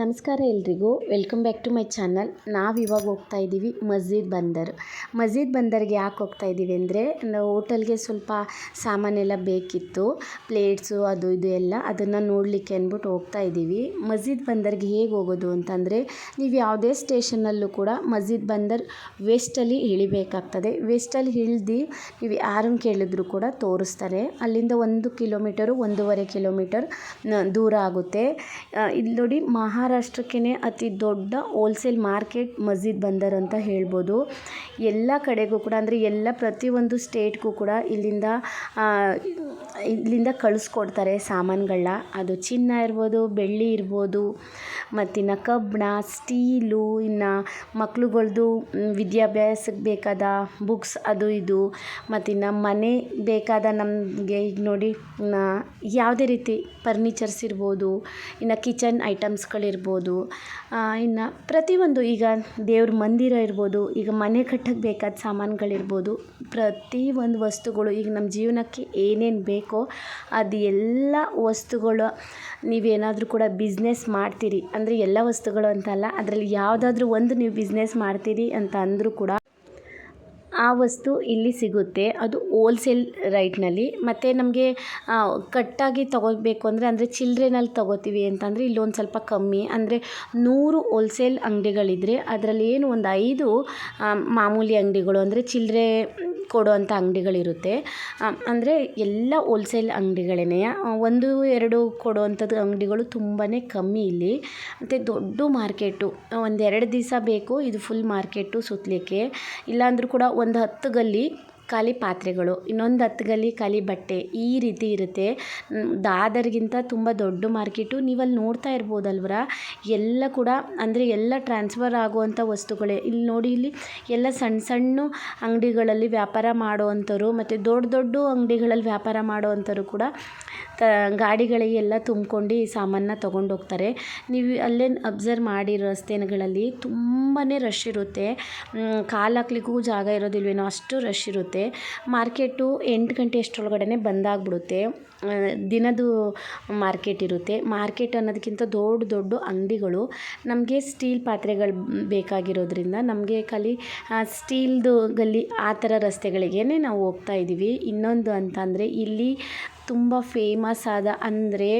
ನಮಸ್ಕಾರ ಎಲ್ರಿಗೂ. Welcome back to my channel ನಾವು ಇವಾಗ ಹೋಗ್ತಾ ಇದ್ದೀವಿ ಮಸ್ಜಿದ್ ಬಂದರ್. ಮಸ್ಜಿದ್ ಬಂದರ್ಗೆ ಯಾಕೆ ಹೋಗ್ತಾ ಇದ್ದೀವಿ ಅಂದರೆ ನಾವು ಹೋಟೆಲ್ಗೆ ಸ್ವಲ್ಪ ಸಾಮಾನೆಲ್ಲ ಬೇಕಿತ್ತು ಪ್ಲೇಟ್ಸು ಅದು ಇದು ಎಲ್ಲ ಅದನ್ನು ನೋಡಲಿಕ್ಕೆ ಅಂದ್ಬಿಟ್ಟು ಹೋಗ್ತಾ ಇದ್ದೀವಿ ಮಸ್ಜಿದ್ ಬಂದರ್ಗೆ ಹೇಗೆ ಹೋಗೋದು ಅಂತಂದರೆ, ನೀವು ಯಾವುದೇ ಸ್ಟೇಷನಲ್ಲೂ ಕೂಡ ಮಸ್ಜಿದ್ ಬಂದರ್ ವೆಸ್ಟಲ್ಲಿ ಇಳಿಬೇಕಾಗ್ತದೆ. ವೆಸ್ಟಲ್ಲಿ ಇಳ್ದು ನೀವು ಯಾರನ್ನು ಕೇಳಿದ್ರು ಕೂಡ ತೋರಿಸ್ತಾರೆ. ಅಲ್ಲಿಂದ ಒಂದು ಕಿಲೋಮೀಟರು ಒಂದೂವರೆ ಕಿಲೋಮೀಟರ್ ದೂರ ಆಗುತ್ತೆ. ಇಲ್ಲಿ ನೋಡಿ ಮಹಾರಾಷ್ಟ್ರಕ್ಕೇ ಅತಿ ದೊಡ್ಡ ಹೋಲ್ಸೇಲ್ ಮಾರ್ಕೆಟ್ ಮಸ್ಜಿದ್ ಬಂದರ್ ಅಂತ ಹೇಳ್ಬೋದು. ಎಲ್ಲ ಕಡೆಗೂ ಕೂಡ ಅಂದರೆ ಎಲ್ಲ ಪ್ರತಿಯೊಂದು ಸ್ಟೇಟ್ಗೂ ಕೂಡ ಇಲ್ಲಿಂದ ಇಲ್ಲಿಂದ ಕಳಿಸ್ಕೊಡ್ತಾರೆ ಸಾಮಾನುಗಳನ್ನ ಅದು ಚಿನ್ನ ಇರ್ಬೋದು, ಬೆಳ್ಳಿ ಇರ್ಬೋದು, ಮತ್ತಿನ್ನು ಕಬ್ಬಿಣ, ಸ್ಟೀಲು, ಇನ್ನು ಮಕ್ಳುಗಳ್ದು ವಿದ್ಯಾಭ್ಯಾಸಕ್ಕೆ ಬೇಕಾದ ಬುಕ್ಸ್ ಅದು ಇದು, ಮತ್ತಿನ್ನು ಮನೆ ಬೇಕಾದ ನಮಗೆ ಈಗ ನೋಡಿ ಯಾವುದೇ ರೀತಿ ಫರ್ನಿಚರ್ಸ್ ಇರ್ಬೋದು, ಇನ್ನು ಕಿಚನ್ ಐಟಮ್ಸ್ಗಳಿರ್ಬೋದು ಇನ್ನು ಪ್ರತಿಯೊಂದು ಈಗ ದೇವ್ರ ಮಂದಿರ ಇರ್ಬೋದು, ಈಗ ಮನೆ ಕಟ್ಟಕ್ಕೆ ಬೇಕಾದ ಸಾಮಾನುಗಳಿರ್ಬೋದು ಪ್ರತಿ ಒಂದು ವಸ್ತುಗಳು ಈಗ ನಮ್ಮ ಜೀವನಕ್ಕೆ ಏನೇನು ಬೇಕೋ ಅದು ಎಲ್ಲ ವಸ್ತುಗಳು ನೀವೇನಾದರೂ ಕೂಡ ಬಿಸ್ನೆಸ್ ಮಾಡ್ತೀರಿ. ಅಂದರೆ ಎಲ್ಲ ವಸ್ತುಗಳು ಅಂತಲ್ಲ, ಅದರಲ್ಲಿ ಯಾವುದಾದ್ರೂ ಒಂದು ನೀವು ಬಿಸ್ನೆಸ್ ಮಾಡ್ತೀರಿ ಅಂತ ಅಂದರೂ ಕೂಡ ಆ ವಸ್ತು ಇಲ್ಲಿ ಸಿಗುತ್ತೆ. ಅದು ಹೋಲ್ಸೇಲ್ ರೈಟ್ನಲ್ಲಿ ಮತ್ತು ನಮಗೆ ಕಟ್ಟಾಗಿ ತೊಗೋಬೇಕು ಅಂದರೆ ಅಂದರೆ ಚಿಲ್ಲರೆನಲ್ಲಿ ತೊಗೋತೀವಿ ಅಂತಂದರೆ ಇಲ್ಲೊಂದು ಸ್ವಲ್ಪ ಕಮ್ಮಿ. ಅಂದರೆ ನೂರು ಹೋಲ್ಸೇಲ್ ಅಂಗಡಿಗಳಿದ್ರೆ ಅದರಲ್ಲಿ ಏನು ಒಂದು ಐದು ಮಾಮೂಲಿ ಅಂಗಡಿಗಳು ಅಂದರೆ ಚಿಲ್ಲರೆ ಕೊಡುವಂಥ ಅಂಗಡಿಗಳಿರುತ್ತೆ. ಅಂದರೆ ಎಲ್ಲ ಹೋಲ್ಸೇಲ್ ಅಂಗಡಿಗಳೇ ಒಂದು, ಎರಡು ಕೊಡುವಂಥದ್ದು ಅಂಗಡಿಗಳು ತುಂಬಾ ಕಮ್ಮಿ ಇಲ್ಲಿ. ಮತ್ತು ದೊಡ್ಡ ಮಾರ್ಕೆಟು ಒಂದೆರಡು ದಿವಸ ಬೇಕು, ಇದು ಫುಲ್ ಮಾರ್ಕೆಟು ಸುತ್ತಲಿಕ್ಕೆ ಇಲ್ಲಾಂದ್ರೂ ಕೂಡ ಒಂದು ಹತ್ತು ಗಲ್ಲಿ ಖಾಲಿ ಪಾತ್ರೆಗಳು, ಇನ್ನೊಂದು ಹತ್ತು ಗಲ್ಲಿ ಖಾಲಿ ಬಟ್ಟೆ ಈ ರೀತಿ ಇರುತ್ತೆ. ದಾದರ್ಗಿಂತ ತುಂಬ ದೊಡ್ಡ ಮಾರ್ಕೆಟು. ನೀವಲ್ಲಿ ನೋಡ್ತಾ ಇರ್ಬೋದಲ್ವರ ಎಲ್ಲ ಕೂಡ ಅಂದರೆ ಎಲ್ಲ ಟ್ರಾನ್ಸ್ಫರ್ ಆಗುವಂಥ ವಸ್ತುಗಳೇ. ಇಲ್ಲಿ ನೋಡಿ, ಇಲ್ಲಿ ಎಲ್ಲ ಸಣ್ಣ ಸಣ್ಣ ಅಂಗಡಿಗಳಲ್ಲಿ ವ್ಯಾಪಾರ ಮಾಡುವಂಥವ್ರು ಮತ್ತು ದೊಡ್ಡ ದೊಡ್ಡ ಅಂಗಡಿಗಳಲ್ಲಿ ವ್ಯಾಪಾರ ಮಾಡುವಂಥವ್ರು ಕೂಡ ಗಾಡಿಗಳಿಗೆಲ್ಲ ತುಂಬ್ಕೊಂಡು ಈ ಸಾಮಾನನ್ನ ತೊಗೊಂಡು ಹೋಗ್ತಾರೆ ನೀವು ಅಲ್ಲೇ ಅಬ್ಸರ್ವ್ ಮಾಡಿ ರಸ್ತೆಗಳಲ್ಲಿ ತುಂಬಾ ರಶ್ ಇರುತ್ತೆ. ಕಾಲು ಹಾಕ್ಲಿಕ್ಕೂ ಜಾಗ ಇರೋದಿಲ್ವೇನೋ ಅಷ್ಟು ರಶ್ ಇರುತ್ತೆ. ಮಾರ್ಕೆಟು ಎಂಟು ಗಂಟೆ ಅಷ್ಟರೊಳಗಡೆ ಬಂದಾಗ್ಬಿಡುತ್ತೆ. ದಿನದು ದಿನದ್ದು ಮಾರ್ಕೆಟ್ ಇರುತ್ತೆ. ಮಾರ್ಕೆಟ್ ಅನ್ನೋದಕ್ಕಿಂತ ದೊಡ್ಡ ದೊಡ್ಡ ಅಂಗಡಿಗಳು. ನಮಗೆ ಸ್ಟೀಲ್ ಪಾತ್ರೆಗಳು ಬೇಕಾಗಿರೋದ್ರಿಂದ ನಮಗೆ ಖಾಲಿ ಸ್ಟೀಲ್ದು ಗಲ್ಲಿ ಆ ಥರ ರಸ್ತೆಗಳಿಗೇ ನಾವು ಹೋಗ್ತಾ ಇದ್ದೀವಿ ಇನ್ನೊಂದು ಅಂತಂದರೆ ಇಲ್ಲಿ ತುಂಬ ಫೇಮಸ್ ಆದ ಅಂದರೆ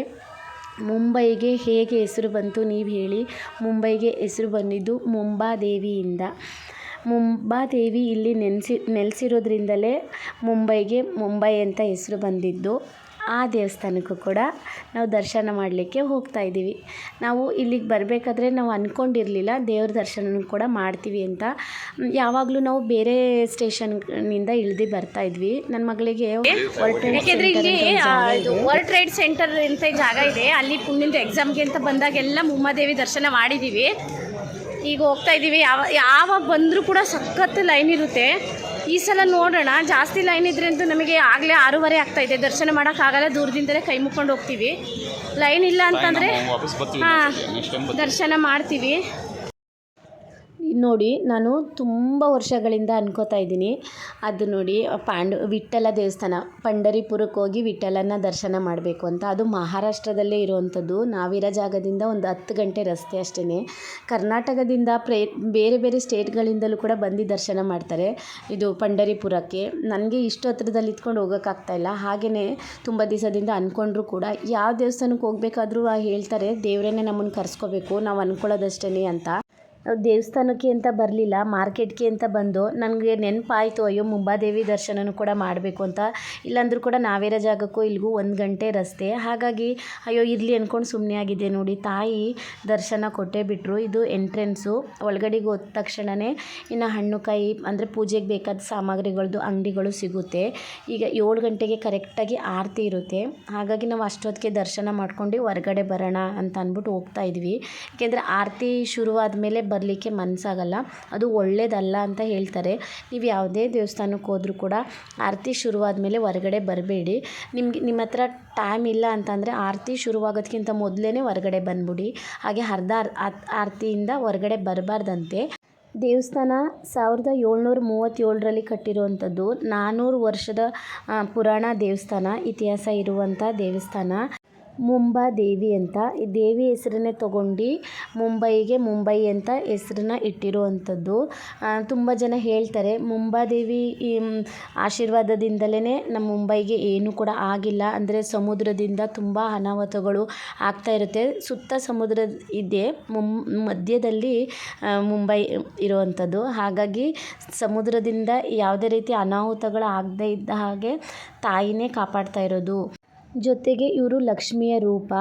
ಮುಂಬೈಗೆ ಹೇಗೆ ಹೆಸರು ಬಂತು ನೀವು ಹೇಳಿ. ಮುಂಬೈಗೆ ಹೆಸರು ಬಂದಿದ್ದು ಮುಂಬಾದೇವಿಯಿಂದ. ಮುಂಬಾದೇವಿ ಇಲ್ಲಿ ನೆಲೆಸಿ ನೆಲೆಸಿರೋದ್ರಿಂದಲೇ ಮುಂಬೈಗೆ ಮುಂಬೈ ಅಂತ ಹೆಸರು ಬಂದಿದ್ದು. ಆ ದೇವಸ್ಥಾನಕ್ಕೂ ಕೂಡ ನಾವು ದರ್ಶನ ಮಾಡಲಿಕ್ಕೆ ಹೋಗ್ತಾ ಇದ್ದೀವಿ. ನಾವು ಇಲ್ಲಿಗೆ ಬರಬೇಕಾದ್ರೆ ನಾವು ಅಂದ್ಕೊಂಡಿರಲಿಲ್ಲ ದೇವ್ರ ದರ್ಶನ ಕೂಡ ಮಾಡ್ತೀವಿ ಅಂತ. ಯಾವಾಗಲೂ ನಾವು ಬೇರೆ ಸ್ಟೇಷನ್ನಿಂದ ಇಳ್ದು ಬರ್ತಾ ಇದ್ವಿ. ನನ್ನ ಮಗಳಿಗೆ ಯಾಕೆಂದ್ರೆ ಇಲ್ಲಿ ವರ್ಲ್ಡ್ ಟ್ರೇಡ್ ಸೆಂಟರ್ ಅಂತ ಜಾಗ ಇದೆ. ಅಲ್ಲಿ ಪುಣ್ಯದ ಎಕ್ಸಾಮ್ಗೆ ಅಂತ ಬಂದಾಗೆಲ್ಲ ಮುಮ್ಮಾದೇವಿ ದರ್ಶನ ಮಾಡಿದ್ದೀವಿ ಈಗ ಹೋಗ್ತಾ ಇದ್ದೀವಿ. ಯಾವ ಯಾವಾಗ ಬಂದರೂ ಕೂಡ ಸಖತ್ತು ಲೈನ್ ಇರುತ್ತೆ. ಈ ಸಲ ನೋಡೋಣ. ಜಾಸ್ತಿ ಲೈನ್ ಇದ್ರೆ ಅಂತೂ ನಮಗೆ ಆಗಲೇ ಆರೂವರೆ ಆಗ್ತಾ ಇದೆ. ದರ್ಶನ ಮಾಡೋಕ್ಕಾಗಲ್ಲ ದೂರದಿಂದಲೇ ಕೈ ಮುಕ್ಕೊಂಡು ಹೋಗ್ತೀವಿ. ಲೈನ್ ಇಲ್ಲ ಅಂತಂದರೆ ಹಾಂ ದರ್ಶನ ಮಾಡ್ತೀವಿ. ನೋಡಿ ನಾನು ತುಂಬ ವರ್ಷಗಳಿಂದ ಅನ್ಕೋತಾ ಇದ್ದೀನಿ. ಅದು ನೋಡಿ, ಪಾಂಡು, ವಿಠ್ಠಲ ದೇವಸ್ಥಾನ, ಪಂಡರಿಪುರಕ್ಕೆ ಹೋಗಿ ವಿಠ್ಠಲನ ದರ್ಶನ ಮಾಡಬೇಕು ಅಂತ. ಅದು ಮಹಾರಾಷ್ಟ್ರದಲ್ಲೇ ಇರುವಂಥದ್ದು. ನಾವಿರೋ ಜಾಗದಿಂದ ಒಂದು ಹತ್ತು ಗಂಟೆ ರಸ್ತೆ ಅಷ್ಟೇ ಕರ್ನಾಟಕದಿಂದ ಪ್ರೇ, ಬೇರೆ ಬೇರೆ ಸ್ಟೇಟ್ಗಳಿಂದಲೂ ಕೂಡ ಬಂದು ದರ್ಶನ ಮಾಡ್ತಾರೆ. ಇದು ಪಂಡರಿಪುರಕ್ಕೆ. ನನಗೆ ಇಷ್ಟು ಹತ್ರದಲ್ಲಿ ಇದ್ಕೊಂಡು ಹೋಗೋಕ್ಕಾಗ್ತಾಯಿಲ್ಲ ಹಾಗೆಯೇ ತುಂಬ ದಿವಸದಿಂದ ಅಂದ್ಕೊಂಡ್ರು ಕೂಡ ಯಾವ ದೇವಸ್ಥಾನಕ್ಕೆ ಹೋಗಬೇಕಾದ್ರೂ ಹೇಳ್ತಾರೆ ದೇವರೇ ನಮ್ಮನ್ನು ಕರ್ಸ್ಕೋಬೇಕು, ನಾವು ಅಂದ್ಕೊಳ್ಳೋದಷ್ಟೇ ಅಂತ. ದೇವಸ್ಥಾನಕ್ಕೆ ಅಂತ ಬರಲಿಲ್ಲ, ಮಾರ್ಕೆಟ್ಗೆ ಅಂತ ಬಂದು ನನಗೆ ನೆನಪಾಯಿತು, ಅಯ್ಯೋ, ಮುಂಬಾದೇವಿ ದರ್ಶನನೂ ಕೂಡ ಮಾಡಬೇಕು ಅಂತ. ಇಲ್ಲಾಂದ್ರೂ ಕೂಡ ನಾವೇರ ಜಾಗಕ್ಕೂ ಇಲ್ಲಿಗೂ ಒಂದು ಗಂಟೆ ರಸ್ತೆ. ಹಾಗಾಗಿ, ಅಯ್ಯೋ, ಇರಲಿ ಅಂದ್ಕೊಂಡು ಸುಮ್ಮನೆ ಆಗಿದೆ ನೋಡಿ. ತಾಯಿ ದರ್ಶನ ಕೊಟ್ಟೇ ಬಿಟ್ಟರು ಇದು ಎಂಟ್ರೆನ್ಸು ಒಳಗಡೆಗೆ ಹೋದ ತಕ್ಷಣವೇ ಇನ್ನು ಹಣ್ಣು ಕಾಯಿ, ಅಂದರೆ ಪೂಜೆಗೆ ಬೇಕಾದ ಸಾಮಗ್ರಿಗಳದ್ದು ಅಂಗಡಿಗಳು ಸಿಗುತ್ತೆ. ಈಗ ಏಳು ಗಂಟೆಗೆ ಕರೆಕ್ಟಾಗಿ ಆರತಿ ಇರುತ್ತೆ. ಹಾಗಾಗಿ ನಾವು ಅಷ್ಟೊತ್ತಿಗೆ ದರ್ಶನ ಮಾಡ್ಕೊಂಡು ಹೊರಗಡೆ ಬರೋಣ ಅಂತ ಅಂದ್ಬಿಟ್ಟು ಹೋಗ್ತಾ ಇದ್ವಿ. ಏಕೆಂದರೆ ಆರತಿ ಶುರುವಾದ ಮೇಲೆ ಬರಲಿಕ್ಕೆ ಮನಸ್ಸಾಗಲ್ಲ ಅದು ಒಳ್ಳೆಯದಲ್ಲ ಅಂತ ಹೇಳ್ತಾರೆ. ನೀವು ಯಾವುದೇ ದೇವಸ್ಥಾನಕ್ಕೆ ಹೋದರೂ ಕೂಡ ಆರತಿ ಶುರುವಾದ ಮೇಲೆ ಹೊರಗಡೆ ಬರಬೇಡಿ. ನಿಮಗೆ ನಿಮ್ಮ ಹತ್ರ ಟೈಮ್ ಇಲ್ಲ ಅಂತಂದರೆ ಆರತಿ ಶುರುವಾಗೋದ್ಕಿಂತ ಮೊದಲೇ ಹೊರಗಡೆ ಬಂದ್ಬಿಡಿ. ಹಾಗೆ ಅರ್ಧ ಆರ್- ಆರತಿಯಿಂದ ಹೊರಗಡೆ ಬರಬಾರ್ದಂತೆ. ದೇವಸ್ಥಾನ ಸಾವಿರದ ಏಳ್ನೂರ ಮೂವತ್ತೇಳರಲ್ಲಿ ಕಟ್ಟಿರುವಂಥದ್ದು ನಾನ್ನೂರು ವರ್ಷದ ಪುರಾಣ ದೇವಸ್ಥಾನ, ಇತಿಹಾಸ ಇರುವಂಥ ದೇವಸ್ಥಾನ. ಮುಂಬಾ ದೇವಿ ಅಂತ. ಈ ದೇವಿ ಹೆಸರನ್ನೇ ತಗೊಂಡು ಮುಂಬೈಗೆ ಮುಂಬೈ ಅಂತ ಹೆಸ್ರನ್ನ ಇಟ್ಟಿರುವಂಥದ್ದು. ತುಂಬ ಜನ ಹೇಳ್ತಾರೆ ಮುಂಬಾದೇವಿ ಈ ಆಶೀರ್ವಾದದಿಂದಲೇ ನಮ್ಮ ಮುಂಬೈಗೆ ಏನೂ ಕೂಡ ಆಗಿಲ್ಲ. ಅಂದರೆ ಸಮುದ್ರದಿಂದ ತುಂಬ ಅನಾಹುತಗಳು ಆಗ್ತಾ ಇರುತ್ತೆ. ಸುತ್ತ ಸಮುದ್ರ ಇದೆ ಮಧ್ಯದಲ್ಲಿ ಮುಂಬೈ ಇರುವಂಥದ್ದು. ಹಾಗಾಗಿ ಸಮುದ್ರದಿಂದ ಯಾವುದೇ ರೀತಿ ಅನಾಹುತಗಳು ಆಗದೇ ಇದ್ದ ಹಾಗೆ ತಾಯಿನೇ ಕಾಪಾಡ್ತಾ ಇರೋದು. ಜೊತೆಗೆ ಇವರು ಲಕ್ಷ್ಮಿಯ ರೂಪ.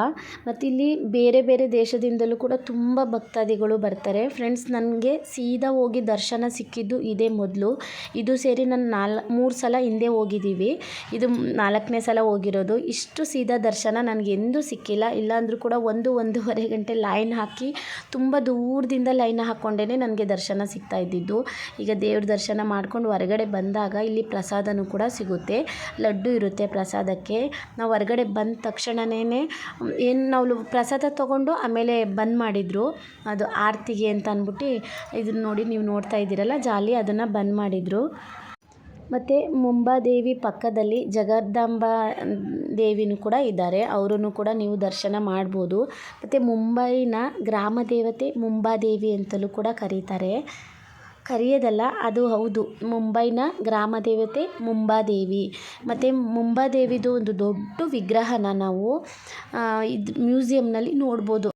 ಮತ್ತಿಲ್ಲಿ ಬೇರೆ ಬೇರೆ ದೇಶದಿಂದಲೂ ಕೂಡ ತುಂಬ ಭಕ್ತಾದಿಗಳು ಬರ್ತಾರೆ. ಫ್ರೆಂಡ್ಸ್ ನನಗೆ ಸೀದಾ ಹೋಗಿ ದರ್ಶನ ಸಿಕ್ಕಿದ್ದು ಇದೇ ಮೊದಲು. ಇದು ಸೇರಿ ನಾನು ನಾಲ್, ಮೂರು ಸಲ ಹಿಂದೆ ಹೋಗಿದ್ದೀವಿ. ಇದು ನಾಲ್ಕನೇ ಸಲ ಹೋಗಿರೋದು. ಇಷ್ಟು ಸೀದಾ ದರ್ಶನ ನನಗೆ ಎಂದೂ ಸಿಕ್ಕಿಲ್ಲ. ಇಲ್ಲಾಂದರೂ ಕೂಡ ಒಂದು ಒಂದೂವರೆ ಗಂಟೆ ಲೈನ್ ಹಾಕಿ ತುಂಬ ದೂರದಿಂದ ಲೈನ್ ಹಾಕ್ಕೊಂಡೇ ನನಗೆ ದರ್ಶನ ಸಿಗ್ತಾ ಇದ್ದಿದ್ದು. ಈಗ ದೇವ್ರ ದರ್ಶನ ಮಾಡ್ಕೊಂಡು ಹೊರಗಡೆ ಬಂದಾಗ ಇಲ್ಲಿ ಪ್ರಸಾದನೂ ಕೂಡ ಸಿಗುತ್ತೆ. ಲಡ್ಡು ಇರುತ್ತೆ ಪ್ರಸಾದಕ್ಕೆ. ನಾವು ಹೊರಗಡೆ ಬಂದ ತಕ್ಷಣನೇ ಏನು ನಾವು ಪ್ರಸಾದ ತೊಗೊಂಡು ಆಮೇಲೆ ಬಂದ್ ಮಾಡಿದರು. ಅದು ಆರತಿಗೆ ಅಂತ ಅಂದ್ಬಿಟ್ಟು ಇದನ್ನ ನೋಡಿ ನೀವು ನೋಡ್ತಾ ಇದ್ದೀರಲ್ಲ, ಜಾಲಿ ಅದನ್ನು ಬಂದ್ ಮಾಡಿದರು. ಮತ್ತು ಮುಂಬಾದೇವಿ ಪಕ್ಕದಲ್ಲಿ ಜಗದಾಂಬ ದೇವಿನೂ ಕೂಡ ಇದ್ದಾರೆ ಅವರನ್ನು ಕೂಡ ನೀವು ದರ್ಶನ ಮಾಡ್ಬೋದು. ಮತ್ತು ಮುಂಬೈನ ಗ್ರಾಮ ದೇವತೆ ಮುಂಬಾದೇವಿ ಅಂತಲೂ ಕೂಡ ಕರೀತಾರೆ. ಕರೆಯೋದಲ್ಲ, ಅದು ಹೌದು. ಮುಂಬೈನ ಗ್ರಾಮ ದೇವತೆ ಮುಂಬಾದೇವಿ. ಮತ್ತು ಮುಂಬಾದೇವಿದು ಒಂದು ದೊಡ್ಡ ವಿಗ್ರಹನ ನಾವು ಇದು ಮ್ಯೂಸಿಯಮ್ನಲ್ಲಿ ನೋಡ್ಬೋದು.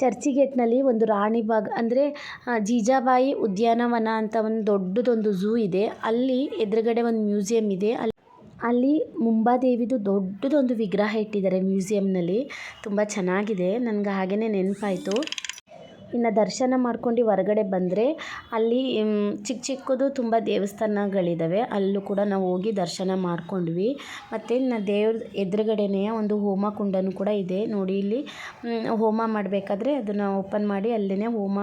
ಚರ್ಚಿ ಗೇಟ್ನಲ್ಲಿ ಒಂದು ರಾಣಿಬಾಗ್ ಅಂದರೆ ಜೀಜಾಬಾಯಿ ಉದ್ಯಾನವನ ಅಂತ ಒಂದು ದೊಡ್ಡದೊಂದು ಝೂ ಇದೆ. ಅಲ್ಲಿ ಎದುರುಗಡೆ ಒಂದು ಮ್ಯೂಸಿಯಂ ಇದೆ. ಅಲ್ಲಿ ಅಲ್ಲಿ ಮುಂಬಾದೇವಿದು ದೊಡ್ಡದೊಂದು ವಿಗ್ರಹ ಇಟ್ಟಿದ್ದಾರೆ ಮ್ಯೂಸಿಯಂನಲ್ಲಿ. ತುಂಬ ಚೆನ್ನಾಗಿದೆ. ನನಗೆ ಹಾಗೆಯೇ ನೆನಪಾಯಿತು. ಇನ್ನು ದರ್ಶನ ಮಾಡ್ಕೊಂಡು ಹೊರಗಡೆ ಬಂದರೆ ಅಲ್ಲಿ ಚಿಕ್ಕ ಚಿಕ್ಕದು ತುಂಬ ದೇವಸ್ಥಾನಗಳಿದ್ದಾವೆ ಅಲ್ಲೂ ಕೂಡ ನಾವು ಹೋಗಿ ದರ್ಶನ ಮಾಡ್ಕೊಂಡ್ವಿ. ಮತ್ತು ನ ದೇವ್ರ ಎದುರುಗಡೆನೇ ಒಂದು ಹೋಮ ಕುಂಡನು ಕೂಡ ಇದೆ. ನೋಡಿ ಇಲ್ಲಿ, ಹೋಮ ಮಾಡಬೇಕಾದ್ರೆ ಅದನ್ನು ಓಪನ್ ಮಾಡಿ ಅಲ್ಲೇ ಹೋಮ,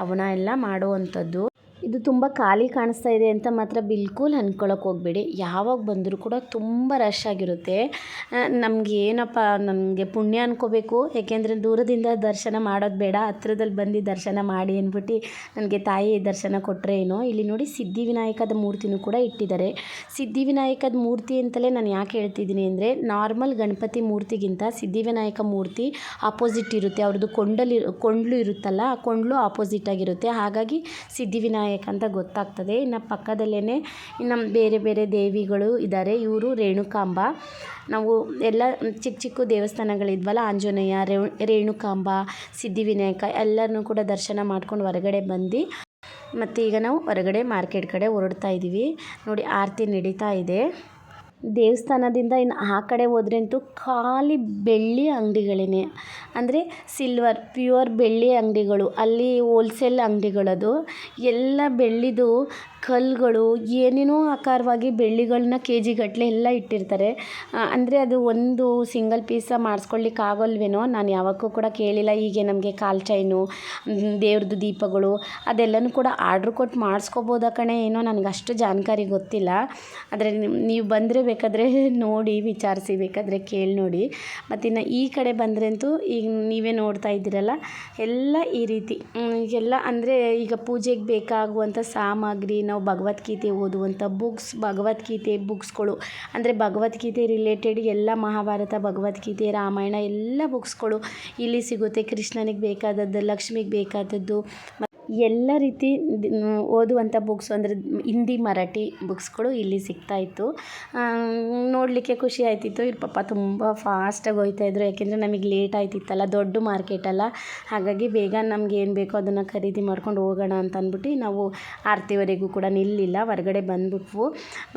ಹವನ ಎಲ್ಲ ಮಾಡುವಂಥದ್ದು. ಇದು ತುಂಬ ಖಾಲಿ ಕಾಣಿಸ್ತಾ ಇದೆ ಅಂತ ಮಾತ್ರ ಬಿಲ್ಕುಲ್ ಅಂದ್ಕೊಳಕ್ಕೆ ಹೋಗಬೇಡಿ. ಯಾವಾಗ ಬಂದರೂ ಕೂಡ ತುಂಬ ರಶ್ ಆಗಿರುತ್ತೆ. ನಮಗೆ ಏನಪ್ಪ, ನಮಗೆ ಪುಣ್ಯ ಅನ್ಕೋಬೇಕು. ಏಕೆಂದರೆ ದೂರದಿಂದ ದರ್ಶನ ಮಾಡೋದು ಬೇಡ. ಹತ್ರದಲ್ಲಿ ಬಂದು ದರ್ಶನ ಮಾಡಿ ಅಂದ್ಬಿಟ್ಟು ನನಗೆ ತಾಯಿ ದರ್ಶನ ಕೊಟ್ಟರೆ ಏನೋ. ಇಲ್ಲಿ ನೋಡಿ ಸಿದ್ಧಿವಿನಾಯಕದ ಮೂರ್ತಿನೂ ಕೂಡ ಇಟ್ಟಿದ್ದಾರೆ. ಸಿದ್ಧಿವಿನಾಯಕದ ಮೂರ್ತಿ ಅಂತಲೇ ನಾನು ಯಾಕೆ ಹೇಳ್ತಿದ್ದೀನಿ ಅಂದರೆ, ನಾರ್ಮಲ್ ಗಣಪತಿ ಮೂರ್ತಿಗಿಂತ ಸಿದ್ಧಿವಿನಾಯಕ ಮೂರ್ತಿ ಆಪೋಸಿಟ್ ಇರುತ್ತೆ. ಅವ್ರದ್ದು ಕೊಂಡಲಿ ಕೊಂಡ್ಲು ಇರುತ್ತಲ್ಲ, ಆ ಕೊಂಡ್ಲು ಆಪೋಸಿಟ್ ಆಗಿರುತ್ತೆ. ಹಾಗಾಗಿ ಸಿದ್ಧಿವಿನಾಯಕ ಅಂತ ಗೊತ್ತಾಗ್ತದೆ. ಇನ್ನು ಪಕ್ಕದಲ್ಲೇ ಇನ್ನ ಬೇರೆ ಬೇರೆ ದೇವಿಗಳು ಇದ್ದಾರೆ ಇವರು ರೇಣುಕಾಂಬ. ನಾವು ಎಲ್ಲ ಚಿಕ್ಕ ಚಿಕ್ಕ ದೇವಸ್ಥಾನಗಳಿದ್ವಲ್ಲ, ಆಂಜನೇಯ ರೇಣುಕಾಂಬ ಸಿದ್ಧಿವಿನಾಯಕ ಎಲ್ಲರನ್ನೂ ಕೂಡ ದರ್ಶನ ಮಾಡ್ಕೊಂಡು ಹೊರಗಡೆ ಬಂದು ಮತ್ತು ಈಗ ನಾವು ಹೊರಗಡೆ ಮಾರ್ಕೆಟ್ ಕಡೆ ಹೊರಡ್ತಾ ಇದ್ದೀವಿ ನೋಡಿ, ಆರತಿ ನಡೀತಾ ಇದೆ. ದೇವಸ್ಥಾನದಿಂದ ಇನ್ನು ಆ ಕಡೆ ಹೋದ್ರೆ ಅಂತೂ ಖಾಲಿ ಬೆಳ್ಳಿ ಅಂಗಡಿಗಳೇ ಅಂದರೆ ಸಿಲ್ವರ್ ಪ್ಯೂರ್ ಬೆಳ್ಳಿ ಅಂಗಡಿಗಳು, ಅಲ್ಲಿ ಹೋಲ್ಸೇಲ್ ಅಂಗಡಿಗಳದು. ಎಲ್ಲ ಬೆಳ್ಳಿದು ಕಲ್ಲುಗಳು, ಏನೇನೋ ಆಕಾರವಾಗಿ ಬೆಳ್ಳಿಗಳನ್ನ ಕೆ ಜಿಗಟ್ಟಲೆ ಎಲ್ಲ ಇಟ್ಟಿರ್ತಾರೆ. ಅಂದರೆ ಅದು ಒಂದು ಸಿಂಗಲ್ ಪೀಸ ಮಾಡಿಸ್ಕೊಳ್ಲಿಕ್ಕೆ ಆಗೋಲ್ವೇನೋ, ನಾನು ಯಾವಾಗೂ ಕೂಡ ಕೇಳಿಲ್ಲ, ಹೀಗೆ ನಮಗೆ ಕಾಲು ಚೈನು ದೇವ್ರದ್ದು ದೀಪಗಳು, ಅದೆಲ್ಲನೂ ಕೂಡ ಆರ್ಡ್ರ್ ಕೊಟ್ಟು ಮಾಡಿಸ್ಕೋಬೋದಾ ಕಣೆ, ಏನೋ ನನಗೆ ಅಷ್ಟು ಜಾಣಕಾರಿ ಗೊತ್ತಿಲ್ಲ. ಆದರೆ ನೀವು ಬಂದರೆ ಬೇಕಾದರೆ ನೋಡಿ, ವಿಚಾರಿಸಿ, ಬೇಕಾದರೆ ಕೇಳಿ ನೋಡಿ. ಮತ್ತು ಇನ್ನು ಈ ಕಡೆ ಬಂದರೆ ಅಂತೂ ಈಗ ನೀವೇ ನೋಡ್ತಾ ಇದ್ದೀರಲ್ಲ, ಎಲ್ಲ ಈ ರೀತಿ ಎಲ್ಲ ಅಂದರೆ ಈಗ ಪೂಜೆಗೆ ಬೇಕಾಗುವಂಥ ಸಾಮಗ್ರಿ, ನಾವು ಭಗವದ್ಗೀತೆ ಓದುವಂಥ ಬುಕ್ಸ್ ಭಗವದ್ಗೀತೆ ಬುಕ್ಸ್ಗಳು ಅಂದರೆ ಭಗವದ್ಗೀತೆ ರಿಲೇಟೆಡ್ ಎಲ್ಲ ಮಹಾಭಾರತ, ಭಗವದ್ಗೀತೆ, ರಾಮಾಯಣ ಎಲ್ಲ ಬುಕ್ಸ್ಗಳು ಇಲ್ಲಿ ಸಿಗುತ್ತೆ. ಕೃಷ್ಣನಿಗೆ ಬೇಕಾದದ್ದು, ಲಕ್ಷ್ಮಿಗೆ ಬೇಕಾದದ್ದು ಎಲ್ಲ ರೀತಿ ಓದುವಂಥ ಬುಕ್ಸ್ ಅಂದರೆ ಹಿಂದಿ, ಮರಾಠಿ ಬುಕ್ಸ್ಗಳು ಇಲ್ಲಿ ಸಿಗ್ತಾಯಿತ್ತು ನೋಡಲಿಕ್ಕೆ ಖುಷಿ ಆಯ್ತಿತ್ತು. ಇವ್ರ ಪಾಪ ತುಂಬ ಫಾಸ್ಟಾಗಿ ಹೋಗ್ತಾಯಿದ್ರು ಯಾಕೆಂದರೆ ನಮಗೆ ಲೇಟ್ ಆಯ್ತಿತ್ತಲ್ಲ, ದೊಡ್ಡ ಮಾರ್ಕೆಟಲ್ಲ ಹಾಗಾಗಿ ಬೇಗ ನಮ್ಗೆ ಏನು ಬೇಕೋ ಅದನ್ನು ಖರೀದಿ ಮಾಡ್ಕೊಂಡು ಹೋಗೋಣ ಅಂತ ಅಂದ್ಬಿಟ್ಟು ನಾವು ಆರತಿವರೆಗೂ ಕೂಡ ನಿಲ್ಲಿಲ್ಲ. ಹೊರಗಡೆ ಬಂದ್ಬಿಟ್ವು.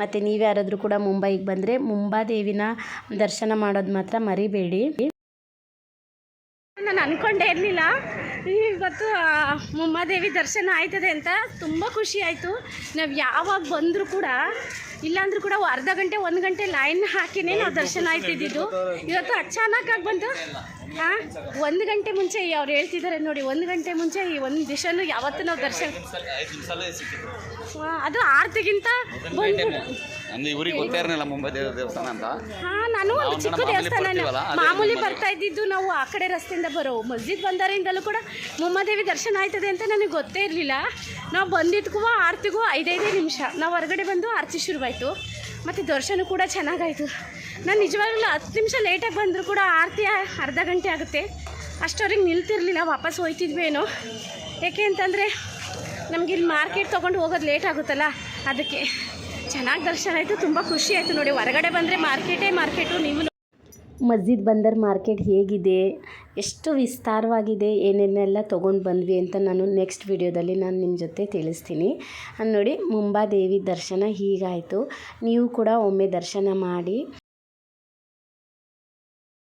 ಮತ್ತು ನೀವು ಯಾರಾದರೂ ಕೂಡ ಮುಂಬೈಗೆ ಬಂದರೆ ಮುಂಬಾದೇವಿನ ದರ್ಶನ ಮಾಡೋದು ಮಾತ್ರ ಮರಿಬೇಡಿ. ನಾನು ಅನ್ಕೊಂಡೇ ಇರಲಿಲ್ಲ. ಇವತ್ತು ಮುಮ್ಮಾದೇವಿ ದರ್ಶನ ಆಯ್ತದೆ ಅಂತ ತುಂಬ ಖುಷಿ ಆಯಿತು. ನಾವು ಯಾವಾಗ ಬಂದರೂ ಕೂಡ ಇಲ್ಲಾಂದ್ರೂ ಕೂಡ ಅರ್ಧ ಗಂಟೆ ಒಂದು ಗಂಟೆ ಲೈನ್ ಹಾಕಿನೇ ನಾವು ದರ್ಶನ ಆಯ್ತಿದ್ದಿದ್ದು. ಇವತ್ತು ಅಚಾನಕ್ಕಾಗಿ ಬಂತು. ಹಾಂ? ಒಂದು ಗಂಟೆ ಮುಂಚೆ ಅವ್ರು ಹೇಳ್ತಿದ್ದಾರೆ ನೋಡಿ ಒಂದು ಗಂಟೆ ಮುಂಚೆ ಈ ಒಂದು ದಿಶನು ಯಾವತ್ತೂ ನಾವು ದರ್ಶನ ಅದು ಆರ್ತಿಗಿಂತ ಬಂದ್ಬಿಡು ಅಂದ್ರೆ ಇವ್ರಿಗೆ ಗೊತ್ತೇ ಇರಲಿಲ್ಲ ಮುಂಬೈ ದೇವ ದೇವಸ್ಥಾನ ಅಂತ. ಹಾ ನಾನು ಚಿಕ್ಕ ಮಾಮೂಲಿ ದೇವಸ್ಥಾನ ಮಾಮೂಲಿ ಬರ್ತಾ ಇದ್ದಿದ್ದು ನಾವು ಆ ಕಡೆ ರಸ್ತೆಯಿಂದ ಬರೋ ಮಸ್ಜಿದ್ ಬಂದಾರಿಂದಲೂ ಕೂಡ ಮುಮ್ಮದೇವಿ ದರ್ಶನ ಆಯ್ತದೆ ಅಂತ ನನಗೆ ಗೊತ್ತೇ ಇರಲಿಲ್ಲ. ನಾವು ಬಂದಿದ್ಕೂ ಆರತಿಗೂ ಐದೈದೇ ನಿಮಿಷ. ನಾವು ಹೊರಗಡೆ ಬಂದು ಆರತಿ ಶುರುವಾಯಿತು. ಮತ್ತು ದರ್ಶನ ಕೂಡ ಚೆನ್ನಾಗಾಯಿತು. ನಾನು ನಿಜವಾಗ್ಲೂ ಹತ್ತು ನಿಮಿಷ ಲೇಟಾಗಿ ಬಂದರೂ ಕೂಡ ಆರತಿ ಅರ್ಧ ಗಂಟೆ ಆಗುತ್ತೆ. ಅಷ್ಟವ್ರಿಗೆ ನಿಲ್ತಿರಲಿಲ್ಲ, ವಾಪಸ್ ಹೋಯ್ತಿದ್ವೇನೋ. ಏಕೆ ಅಂತಂದರೆ ನಮಗೆ ಇಲ್ಲಿ ಮಾರ್ಕೆಟ್ ತೊಗೊಂಡು ಹೋಗೋದು ಲೇಟ್ ಆಗುತ್ತಲ್ಲ, ಅದಕ್ಕೆ ಚೆನ್ನಾಗಿ ದರ್ಶನ ಆಯಿತು, ತುಂಬ ಖುಷಿ ಆಯಿತು ನೋಡಿ. ಹೊರಗಡೆ ಬಂದರೆ ಮಾರ್ಕೆಟೇ ಮಾರ್ಕೆಟು, ನೀವು ಮಸ್ಜಿದ್ ಬಂದರ್ ಮಾರ್ಕೆಟ್ ಹೇಗಿದೆ, ಎಷ್ಟು ವಿಸ್ತಾರವಾಗಿದೆ, ಏನೇನೆಲ್ಲ ತೊಗೊಂಡು ಬಂದ್ವಿ ಅಂತ ನಾನು ನೆಕ್ಸ್ಟ್ ವಿಡಿಯೋದಲ್ಲಿ ನಾನು ನಿಮ್ಮ ಜೊತೆ ತಿಳಿಸ್ತೀನಿ. ನೋಡಿ, ಮುಂಬಾದೇವಿ ದರ್ಶನ ಹೀಗಾಯಿತು. ನೀವು ಕೂಡ ಒಮ್ಮೆ ದರ್ಶನ ಮಾಡಿ.